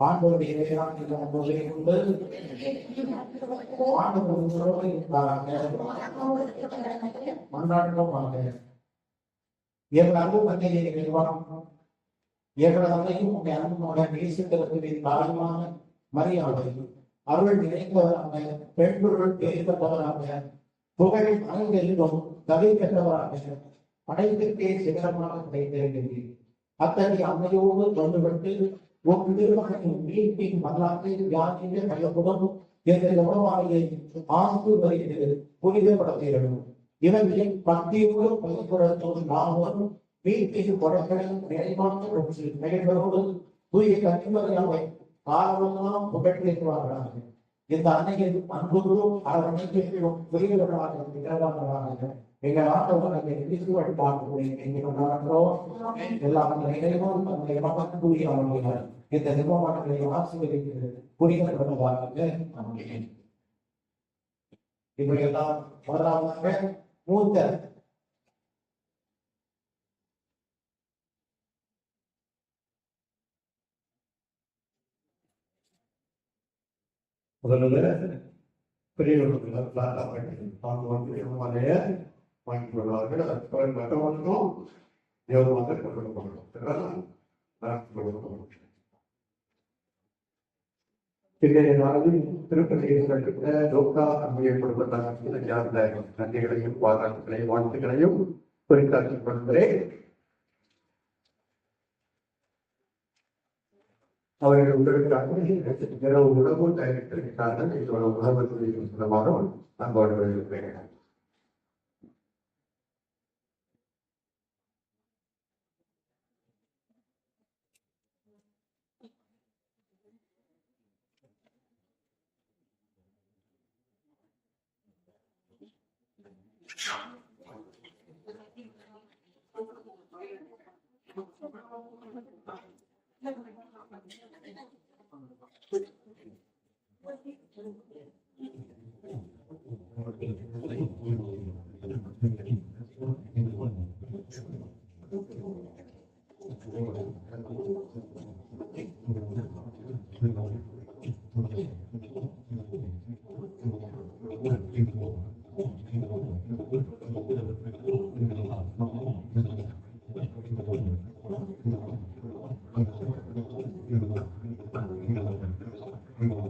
ஆண்டவருடைய வேளாண் அன்போதை கொண்டு ஆண்டவர் உங்களோடு இருப்பாராக மன்றாடுவோமாக எங்கள் அன்பு மந்தையை எங்கள் அன்னையும் காரணமான மரியாதை அருள் நிறைந்தவராக பெண்பொருள் பேரிப்பட்டவராக புகழ் அனைவெல்லும் தலை பெற்றவராக படைத்திற்கே சிகரமாக கிடைத்திருக்கிறீர் அத்தகைய அம்மையோடு தொண்டுபட்டு உன் திருமகனின் மீட்பின் வரலாற்றை யாருமே மையப்புடன் எங்கள் உறவாளியை ஆண்டு வருகிறது புனிதப்படுத்துகிறோம் இவர்களின் பக்தியோடு பயன்படுத்தும் நாமும் மீட்பின் கொடைகளும் நிறைவான நிகழ்களோடு தூய கனிமறையாவை காலமெல்லாம் புகழ்கிறார்கள் இந்த அன்னையின் அன்புகளும் அரவணைக்கும் விரிவுகளாக நிகழ்வார்களாக எங்கள் ஆண்டவர் அங்கே கிறிஸ்து வழிபாடு எங்கள் நடக்கிறோம் எல்லாம் நினைவும் அந்த இடம் அவர்கள் இந்த நிர்வாகங்களை ஆசீர்வதிக்கிறது. முதலாவதாக மூத்த முதல்ல பெரியவர்கள் அவங்க வந்து வாங்கி கொள்வார்கள் அதுக்கப்புறம் மற்றவர்களும் தேவமாக கொடுக்கப்படும் இன்றைய நாளில் திருப்பதியில் லோகா அம்மையை கொடுப்பதாக நன்றிகளையும் பாராட்டுகளையும் வாழ்த்துக்களையும் குறித்தாக்கிக் கொள்கிறேன் அவர்கள் உணர்கிறார்கள் இரவு உணவும் தயாரித்திருக்கிறார்கள் இதோட உணவு சொந்தமாக நம்போடு வருகிறேன்